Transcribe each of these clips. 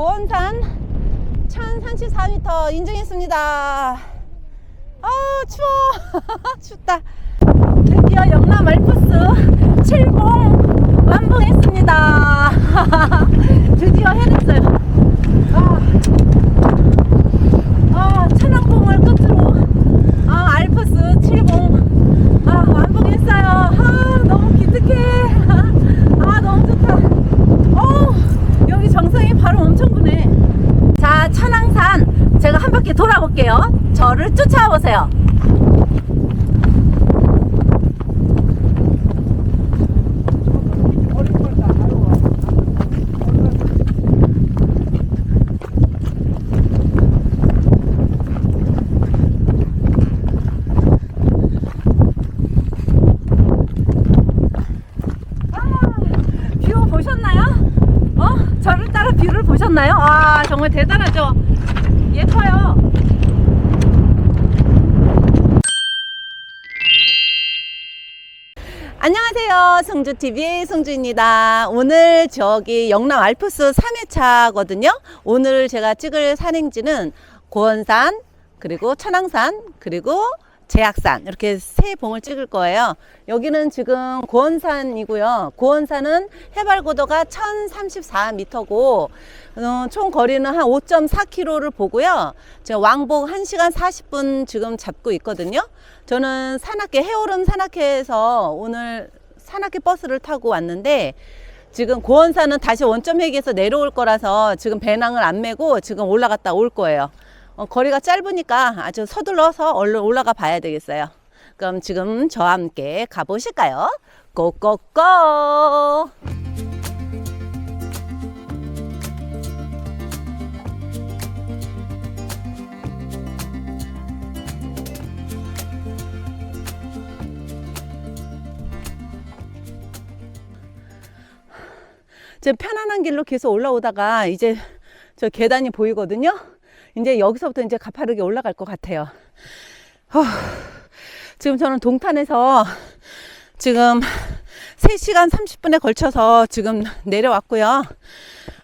고원산 1034m 인증했습니다. 아, 추워. 춥다. 드디어 영남 알프스 70 완봉했습니다. 드디어 해냈어요. 아, 아 천왕봉을 끝으로 아, 알프스 70 아, 완봉했어요. 아, 너무 기특해. 아, 너무 좋다. 어우, 여기 정상이 바로 엄청 부네. 자, 천왕산 제가 한 바퀴 돌아볼게요. 저를 쫓아와 보세요. 뷰 보셨나요? 어? 저를 따라 뷰를 보셨나요? 아, 정말 대단하죠? 예뻐요. 안녕하세요. 승주TV의 승주입니다. 오늘 저기 영남 알프스 3회차거든요. 오늘 제가 찍을 산행지는 고원산, 그리고 천왕산, 그리고 제약산 이렇게 세 봉을 찍을 거예요. 여기는 지금 고원산이고요. 고원산은 해발 고도가 1034m고 어, 총 거리는 한 5.4km를 보고요. 제가 왕복 1시간 40분 지금 잡고 있거든요. 저는 산악회 해오름 산악회에서 오늘 산악회 버스를 타고 왔는데 지금 고원산은 다시 원점 회기에서 내려올 거라서 지금 배낭을 안 메고 지금 올라갔다 올 거예요. 어, 거리가 짧으니까 아주 서둘러서 얼른 올라가 봐야 되겠어요. 그럼 지금 저와 함께 가보실까요? 고고고! 지금 편안한 길로 계속 올라오다가 이제 저 계단이 보이거든요. 이제 여기서부터 이제 가파르게 올라갈 것 같아요. 어, 지금 저는 동탄에서 지금 3시간 30분에 걸쳐서 지금 내려왔고요.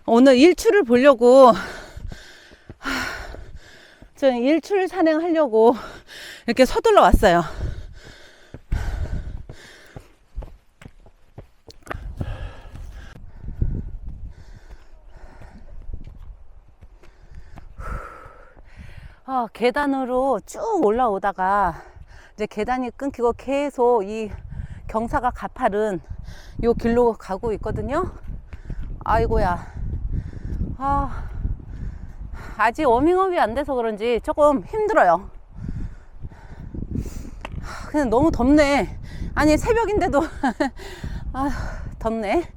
오늘 일출을 보려고 하, 저는 일출 산행하려고 이렇게 서둘러 왔어요. 어, 계단으로 쭉 올라오다가 이제 계단이 끊기고 계속 이 경사가 가파른 요 길로 가고 있거든요. 아이고야. 아, 아직 워밍업이 안 돼서 그런지 조금 힘들어요. 하, 근데 너무 덥네. 아니, 새벽인데도. 아, 덥네.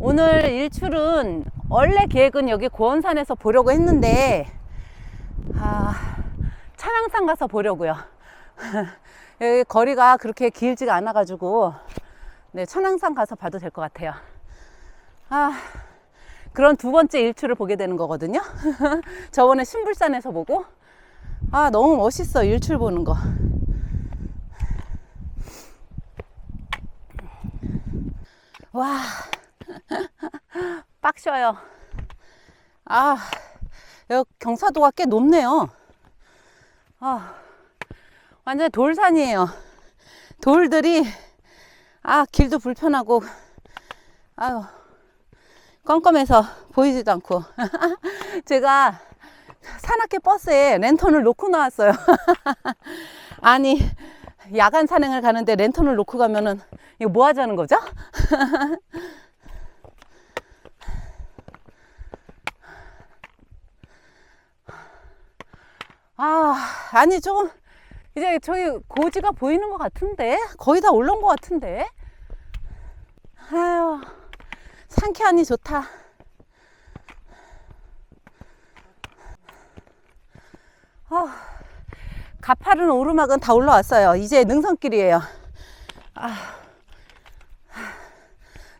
오늘 일출은 원래 계획은 여기 고원산에서 보려고 했는데 아, 천왕산 가서 보려고요. 여기 거리가 그렇게 길지가 않아 가지고 네, 천왕산 가서 봐도 될 것 같아요. 아, 그런 두 번째 일출을 보게 되는 거거든요. 저번에 신불산에서 보고 아, 너무 멋있어. 일출 보는 거. 와. 빡셔요. 아, 여기 경사도가 꽤 높네요. 아, 완전 돌산이에요. 돌들이, 아, 길도 불편하고, 아유, 껌껌해서 보이지도 않고. 제가 산악회 버스에 랜턴을 놓고 나왔어요. 아니, 야간 산행을 가는데 랜턴을 놓고 가면은, 이거 뭐 하자는 거죠? 아, 아니 조금 이제 저기 고지가 보이는 것 같은데? 거의 다 올라온 것 같은데? 아유 상쾌하니 좋다. 아, 가파른 오르막은 다 올라왔어요. 이제 능선길이에요. 아,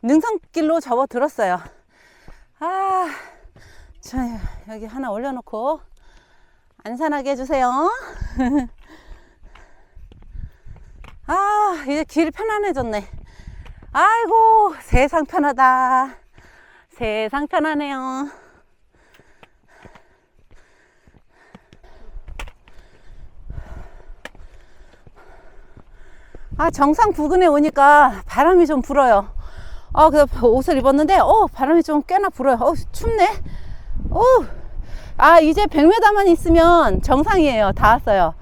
능선길로 접어들었어요. 아, 자 여기 하나 올려놓고 안산하게 해주세요. 아, 이제 길이 편안해졌네. 아이고, 세상 편하다. 세상 편하네요. 아, 정상 부근에 오니까 바람이 좀 불어요. 아, 그 옷을 입었는데, 어, 바람이 좀 꽤나 불어요. 어, 춥네. 어, 아, 이제 100m만 있으면 정상이에요. 다 왔어요.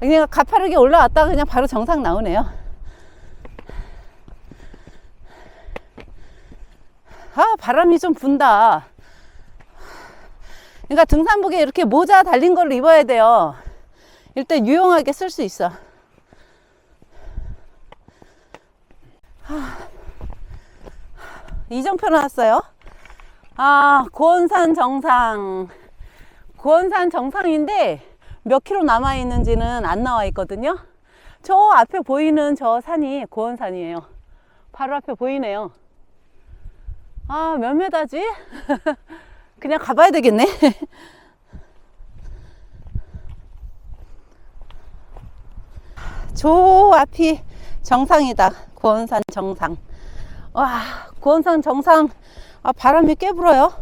그냥 가파르게 올라왔다가 그냥 바로 정상 나오네요. 아, 바람이 좀 분다. 그러니까 등산복에 이렇게 모자 달린 걸 입어야 돼요. 일단 유용하게 쓸 수 있어. 이정표 나왔어요. 아, 고원산 정상. 고원산 정상인데 몇 킬로 남아 있는지는 안 나와 있거든요. 저 앞에 보이는 저 산이 고원산이에요. 바로 앞에 보이네요. 아, 몇 메다지? 그냥 가봐야 되겠네. 저 앞이 정상이다. 고원산 정상. 와, 고원산 정상. 아, 바람이 꽤 불어요.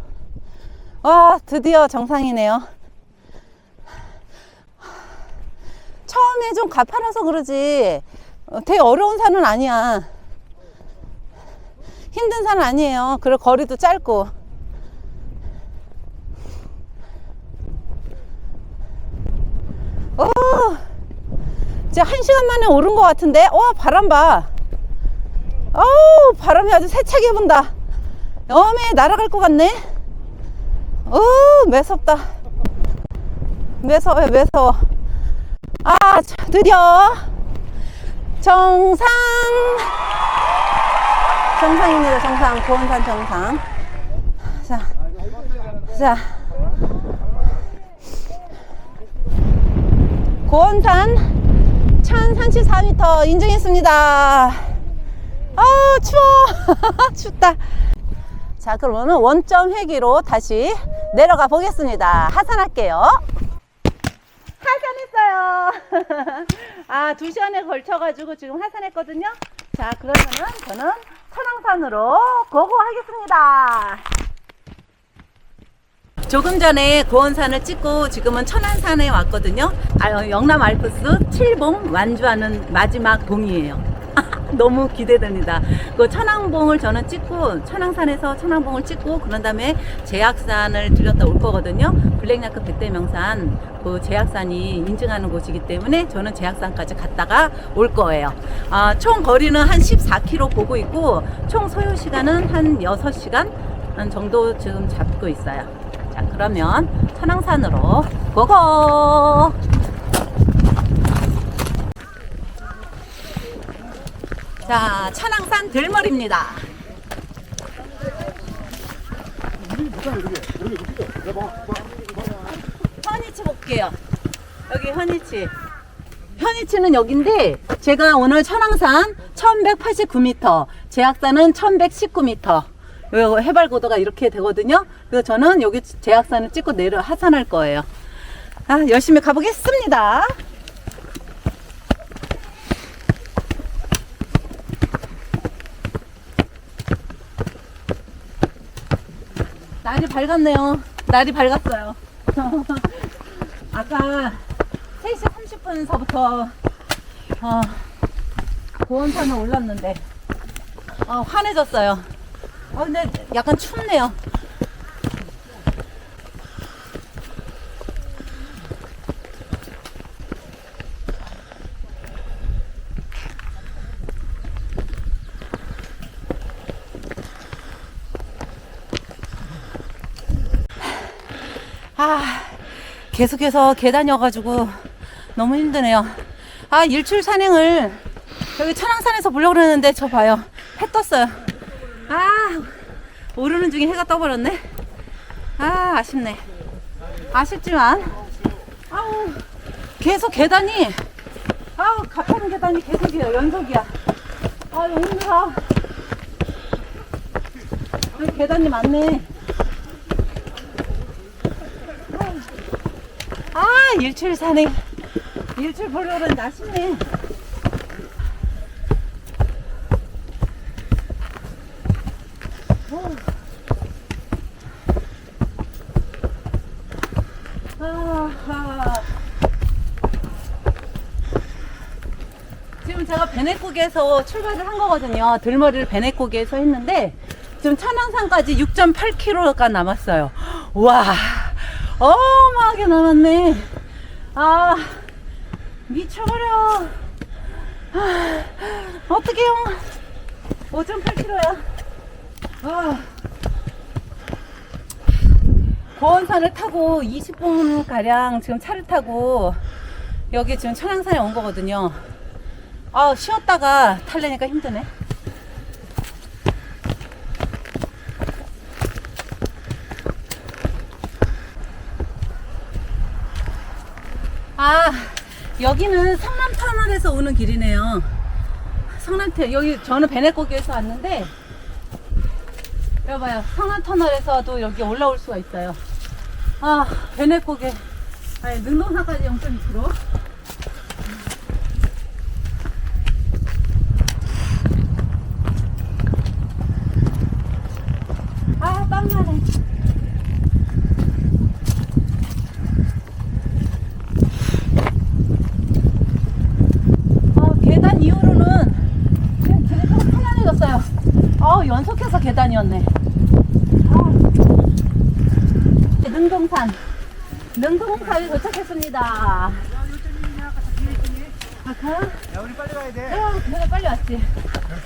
와, 드디어 정상이네요. 처음에 좀 가파라서 그러지. 어, 되게 어려운 산은 아니야. 힘든 산은 아니에요. 그리고 거리도 짧고. 오, 이제 한 시간 만에 오른 것 같은데? 와, 바람 봐. 어우, 바람이 아주 세차게 분다. 어메, 날아갈 것 같네. 어, 매섭다. 매서워요, 매서워. 아, 자, 드디어 정상. 정상입니다, 정상. 고원산 정상. 자, 자. 고원산 1034m 인증했습니다. 아, 추워. 춥다. 자, 그러면은 원점 회기로 다시 내려가 보겠습니다. 하산할게요. 하산했어요. 아, 두 시간에 걸쳐가지고 지금 하산했거든요. 자, 그러면은 저는 천왕산으로 고고하겠습니다. 조금 전에 고원산을 찍고 지금은 천안산에 왔거든요. 아, 영남 알프스 7봉 완주하는 마지막 봉이에요. 너무 기대됩니다. 그 천왕봉을 저는 찍고 천왕산에서 천왕봉을 찍고 그런 다음에 제약산을 들렸다 올 거거든요. 블랙야크 백대명산 그 제약산이 인증하는 곳이기 때문에 저는 제약산까지 갔다가 올 거예요. 아, 총 거리는 한 14km 보고 있고 총 소요 시간은 한 6시간 정도 지금 잡고 있어요. 자, 그러면 천왕산으로 고고! 자, 천왕산 들머리입니다. 현이치 볼게요. 여기 현이치. 현이치는 여긴데 제가 오늘 천왕산 1189m, 제약산은 1119m. 요 해발 고도가 이렇게 되거든요. 그래서 저는 여기 제약산을 찍고 내려 하산할 거예요. 아, 열심히 가보겠습니다. 날이 밝았네요. 날이 밝았어요. 아까 3시 30분서부터 어, 고원산을 올랐는데 어, 환해졌어요. 어, 근데 약간 춥네요. 계속해서 계단이어가지고 너무 힘드네요. 아, 일출 산행을 여기 천왕산에서 보려고 그러는데 저 봐요. 해 떴어요. 아, 오르는 중에 해가 떠버렸네. 아, 아쉽네. 아쉽지만, 아우, 계속 계단이, 아우, 가파른 계단이 계속이에요. 연속이야. 아, 너무 힘들어. 계단이 많네. 아, 일출 산행. 일출. 지금 제가 베네국에서 출발을 한 거거든요. 들머리를 베네국에서 했는데 지금 천왕산까지 6.8km가 남았어요. 와, 어마하게 남았네. 아, 미쳐버려. 아, 어떡해요. 5.8km야. 아. 고원산을 타고 20분 가량 지금 차를 타고 여기 지금 천왕산에 온 거거든요. 아 쉬었다가 탈래니까 힘드네. 아 여기는 성남 터널에서 오는 길이네요. 성남터 여기 저는 베네코기에서 왔는데 여봐요. 성남 터널에서도 여기 올라올 수가 있어요. 아, 베네코게. 아니, 능동산까지 0.2km. 아, 땀나네. 아, 계단 이후로는 그냥 길이 좀 편안해졌어요. 아, 연속해서 계단이었네. 능동산 능동산에 도착했습니다. 아까 야 우리 빨리 가야 돼. 아, 왔지.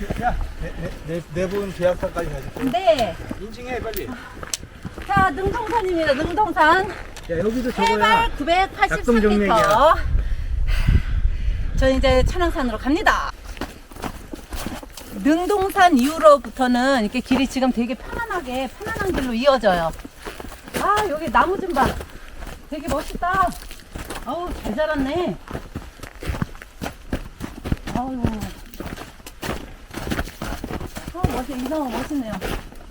이렇게 야내내분 계약서까지 가지고 네. 인증해 빨리. 자, 능동산입니다. 능동산 야 여기도 저거야. 해발 작동 983m. 정맥이야. 저 이제 천왕산으로 갑니다. 능동산 이후로부터는 이렇게 길이 지금 되게 편안하게 편안한 길로 이어져요. 아 여기 나무 좀 봐. 되게 멋있다. 어우 잘 자랐네. 아유. 아 멋있 이상한 멋있네요.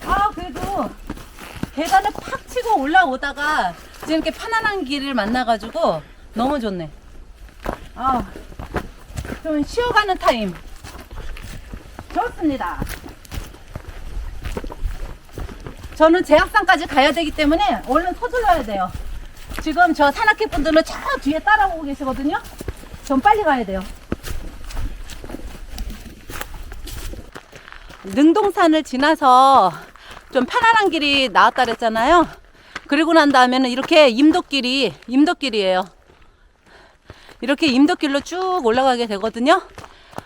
아 그래도 계단을 팍 치고 올라오다가 지금 이렇게 편안한 길을 만나가지고 너무 좋네. 아, 좀 쉬어가는 타임. 좋습니다. 저는 제약산까지 가야 되기 때문에 얼른 서둘러야 돼요. 지금 저 산악회 분들은 저 뒤에 따라오고 계시거든요. 전 빨리 가야 돼요. 능동산을 지나서 좀 편안한 길이 나왔다 그랬잖아요. 그리고 난 다음에는 이렇게 임도길이, 임도길이에요. 이렇게 임도길로 쭉 올라가게 되거든요.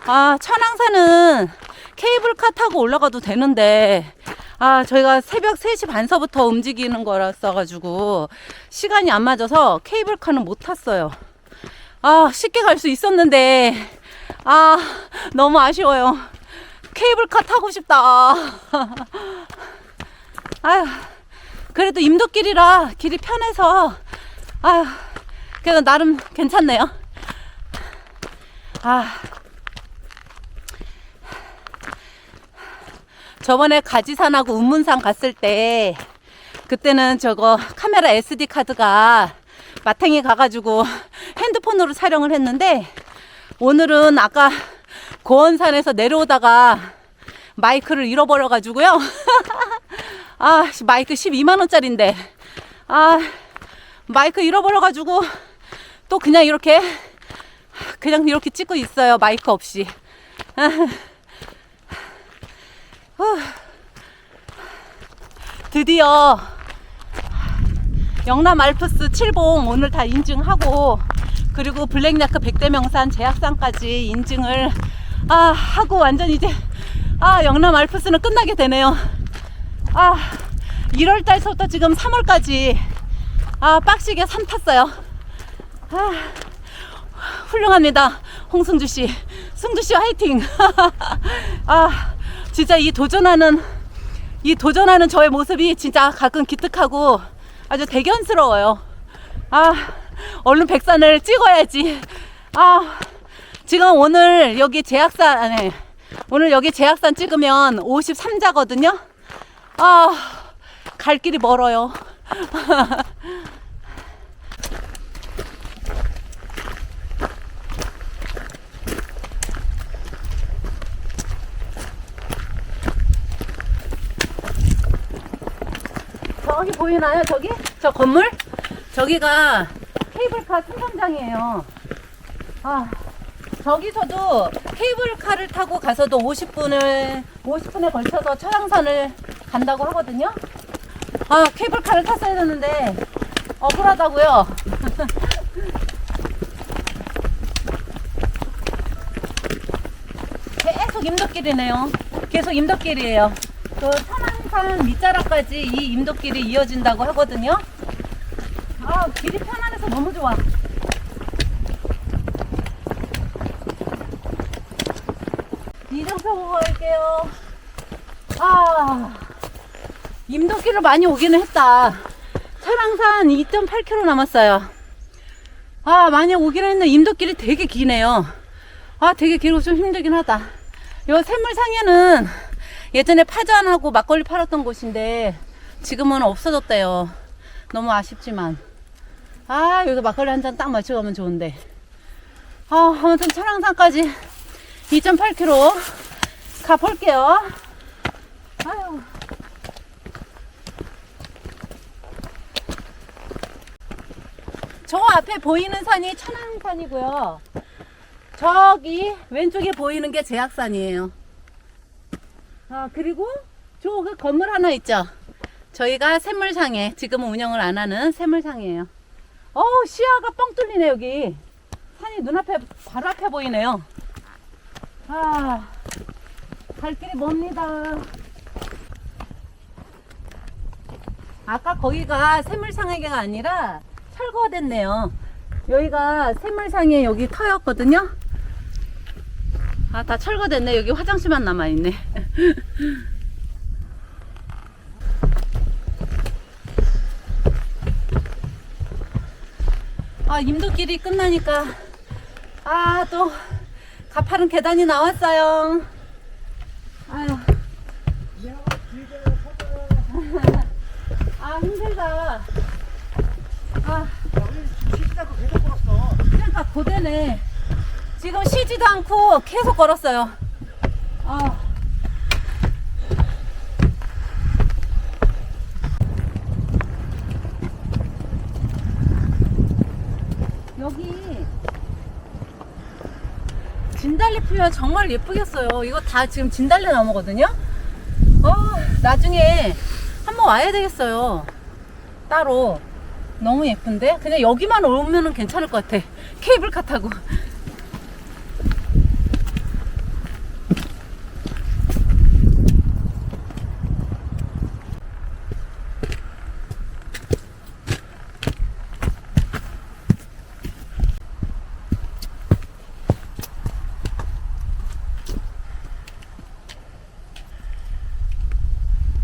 아, 천왕산은 케이블카 타고 올라가도 되는데, 아, 저희가 새벽 3시 반서부터 움직이는 거라서 가지고 시간이 안 맞아서 케이블카는 못 탔어요. 아, 쉽게 갈 수 있었는데, 아, 너무 아쉬워요. 케이블카 타고 싶다. 아휴, 그래도 임도길이라 길이 편해서, 아휴, 그래도 나름 괜찮네요. 아. 저번에 가지산하고 운문산 갔을 때, 그때는 저거 카메라 SD 카드가 마탱이 가가지고 핸드폰으로 촬영을 했는데, 오늘은 아까 고원산에서 내려오다가 마이크를 잃어버려가지고요. 아, 씨, 마이크 12만원짜리인데. 아, 마이크 잃어버려가지고 또 그냥 이렇게, 그냥 이렇게 찍고 있어요. 마이크 없이. 후. 드디어 영남 알프스 7봉 오늘 다 인증하고 그리고 블랙야크 백대명산 제약산까지 인증을 아 하고 완전 이제 아 영남 알프스는 끝나게 되네요. 아 1월 달부터 지금 3월까지 아 빡시게 산 탔어요. 아 훌륭합니다. 홍승주 씨, 승주 씨 화이팅. 아 진짜 이 도전하는 이 도전하는 저의 모습이 진짜 가끔 기특하고 아주 대견스러워요. 아, 얼른 백산을 찍어야지. 아, 지금 오늘 여기 제약산, 아니, 오늘 여기 제약산 찍으면 53자거든요. 아, 갈 길이 멀어요. 저기 보이나요? 저기? 저 건물? 저기가 케이블카 승강장이에요. 아, 저기서도 케이블카를 타고 가서도 50분을, 50분에 걸쳐서 천왕산을 간다고 하거든요. 아, 케이블카를 탔어야 되는데, 억울하다고요. 계속 임덕길이네요. 계속 임덕길이에요. 그 천왕산 밑자락까지 이 임덕길이 이어진다고 하거든요. 아, 길이 편안해서 너무 좋아. 이정표 보고 갈게요. 아, 임덕길을 많이 오기는 했다. 천왕산 2.8km 남았어요. 아, 많이 오기는 했는데 임덕길이 되게 기네요. 아, 되게 길고 좀 힘들긴 하다. 요 샘물상에는 예전에 파전하고 막걸리 팔았던 곳인데 지금은 없어졌대요. 너무 아쉽지만. 아, 여기서 막걸리 한 잔 딱 마시고 가면 좋은데. 아, 아무튼 천왕산까지 2.8km 가볼게요. 아유. 저 앞에 보이는 산이 천왕산이고요. 저기 왼쪽에 보이는 게 제약산이에요. 아, 그리고 저 그 건물 하나 있죠. 저희가 샘물상에 지금은 운영을 안 하는 샘물상이에요. 어우, 시야가 뻥 뚫리네, 여기. 산이 눈앞에, 바로 앞에 보이네요. 아, 갈 길이 멉니다. 아까 거기가 샘물상에가 아니라 철거가 됐네요. 여기가 샘물상에 여기 터였거든요. 아, 다 철거됐네. 여기 화장실만 남아있네. 아, 임도길이 끝나니까, 아, 또, 가파른 계단이 나왔어요. 아유. 아, 힘들다. 아, 시기자고 계속 걸었어. 그러니까 고대네. 지금 쉬지도 않고 계속 걸었어요. 아. 여기 진달래 피면 정말 예쁘겠어요. 이거 다 지금 진달래 나무거든요. 어, 나중에 한번 와야 되겠어요. 따로. 너무 예쁜데? 그냥 여기만 오면은 괜찮을 것 같아. 케이블카 타고.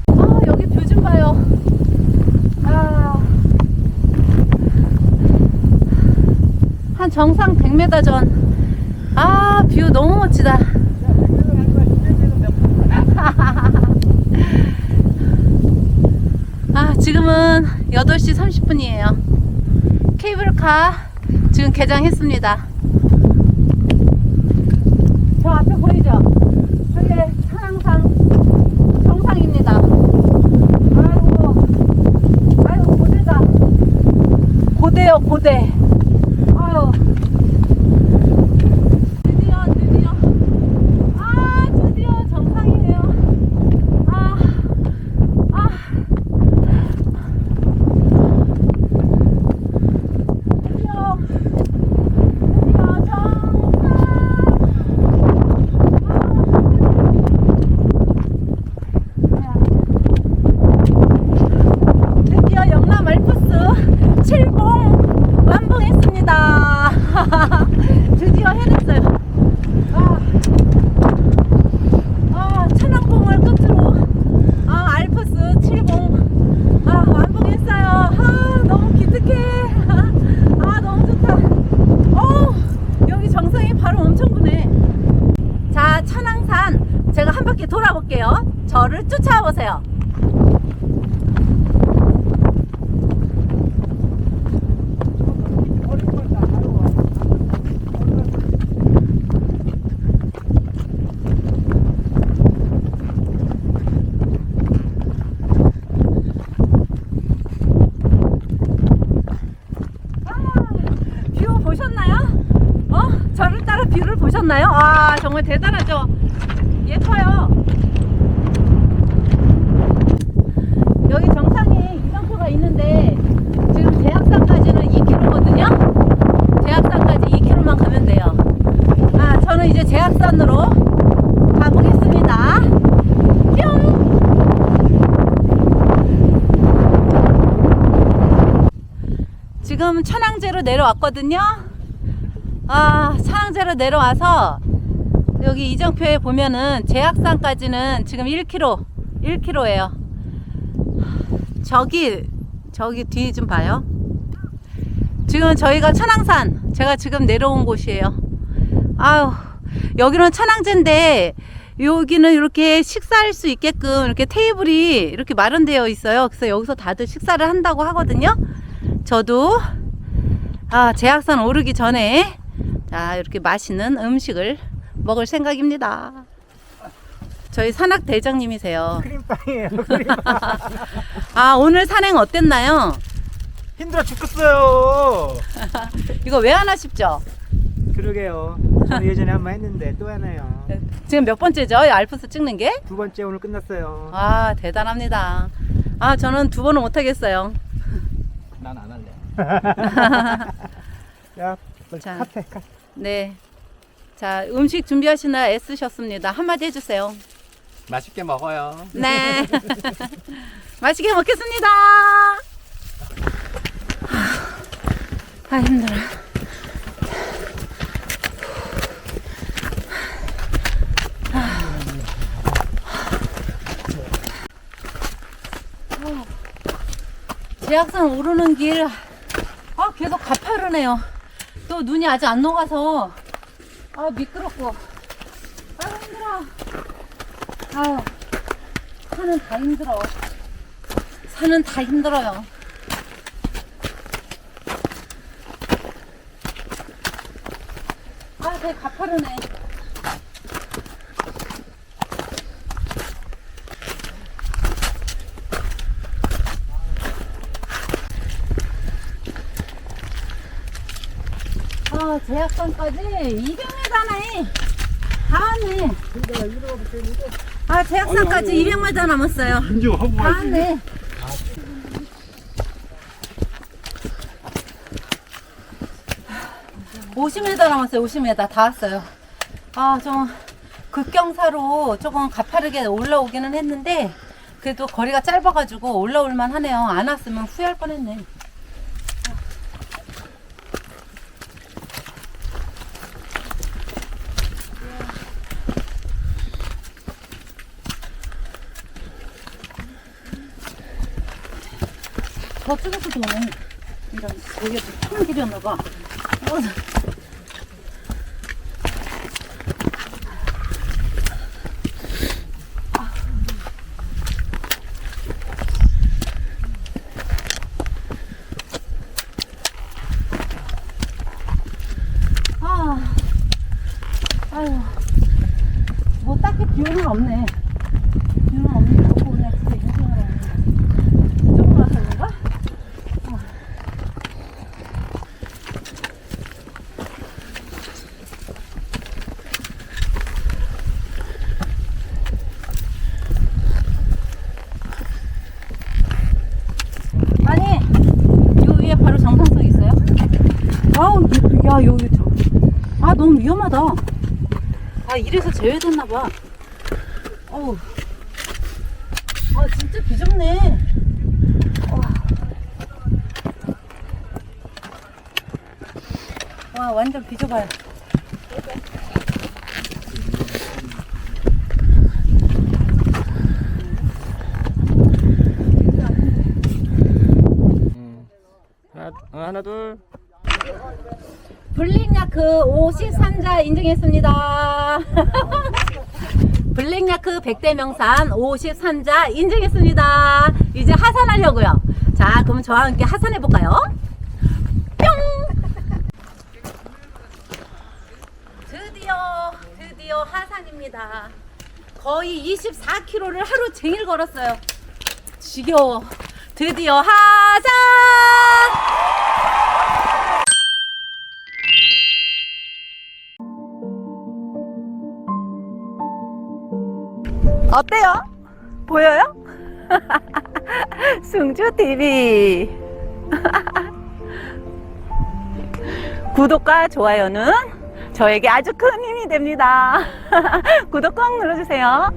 아, 여기 뷰 좀 봐요. 아. 한 정상 100m 전. 아, 뷰 너무 멋지다. 아, 지금은 8시 30분이에요. 케이블카 지금 개장했습니다. 저 앞에 보이죠? 저게 천왕산 정상입니다. 아이고, 아이고, 고대다. 고대요, 고대. 아유. 드디어, 드디어. 아, 드디어 정상이네요. 아, 아. 드디어, 드디어 정상. 드디어 영남 알프스 70 완봉했습니다. 드디어 해냈어요. 아, 아 천왕봉을 끝으로 아, 알프스 70 아, 완봉했어요. 아, 너무 기특해. 아, 너무 좋다. 어, 여기 정상이 바로 엄청 부네. 자, 천왕산 제가 한 바퀴 돌아볼게요. 저를 쫓아와 보세요. 정말 대단하죠? 예뻐요. 여기 정상에 이정표가 있는데 지금 제약산까지는 2km거든요. 제약산까지 2km만 가면 돼요. 아, 저는 이제 제약산으로 가보겠습니다. 뿅! 지금 천왕제로 내려왔거든요. 아, 천왕제로 내려와서 여기 이정표에 보면은 제약산까지는 지금 1km, 1km예요. 저기, 저기 뒤 좀 봐요. 지금 저희가 천왕산, 제가 지금 내려온 곳이에요. 아유, 여기는 천왕제인데, 여기는 이렇게 식사할 수 있게끔 이렇게 테이블이 이렇게 마련되어 있어요. 그래서 여기서 다들 식사를 한다고 하거든요. 저도, 아, 제약산 오르기 전에, 자, 이렇게 맛있는 음식을 먹을 생각입니다. 저희 산악 대장님이세요. 크림빵이에요. 크림빵. 아, 오늘 산행 어땠나요? 힘들어 죽겠어요. 이거 왜 안 하십죠? 그러게요. 저는 예전에 한 번 했는데 또 하나요. 지금 몇 번째죠? 이 알프스 찍는 게? 두 번째 오늘 끝났어요. 아, 대단합니다. 아, 저는 두 번은 못 하겠어요. 난 안 할래. 야, 자. 카페 카. 네. 자, 음식 준비하시느라 애쓰셨습니다. 한마디 해주세요. 맛있게 먹어요. 네. 맛있게 먹겠습니다. 아, 힘들어. 제약산 오르는 길, 아, 계속 가파르네요. 또 눈이 아직 안 녹아서, 아, 미끄럽고. 아, 힘들어. 아유, 산은 다 힘들어. 산은 다 힘들어요. 아, 되게 가파르네. 아, 제약산까지 200m네. 다 왔네. 아, 제약산까지 200m 남았어요. 인증 하고 다 왔네. 오십 m 남았어요. 50m 다 왔어요. 아, 좀 급경사로 조금 가파르게 올라오기는 했는데 그래도 거리가 짧아가지고 올라올만 하네요. 안 왔으면 후회할 뻔했네. 저쪽에서도 이런 여기 큰 길이었나 봐. 어, 아, 아유, 뭐 딱히 비용은 없네. 비용은 없는 거고 그냥 진짜 인생을 하는 거. 이쪽으로 와서 그런가? 아니, 요 위에 바로 정상석 있어요? 아우, 이- 야, 여기 저. 아, 너무 위험하다. 아, 이래서 제외됐나봐. 어우. 아, 진짜 비좁네. 와, 완전 비좁아요. 하나, 어, 하나 둘. 블랙야크 53자 인증했습니다. 블랙야크 100대 명산 53자 인증했습니다. 이제 하산하려고요. 자, 그럼 저와 함께 하산해 볼까요? 뿅! 드디어, 드디어 하산입니다. 거의 24km를 하루 종일 걸었어요. 지겨워. 드디어 하산! 어때요? 보여요? 승주 TV. 구독과 좋아요는 저에게 아주 큰 힘이 됩니다. 구독 꼭 눌러주세요.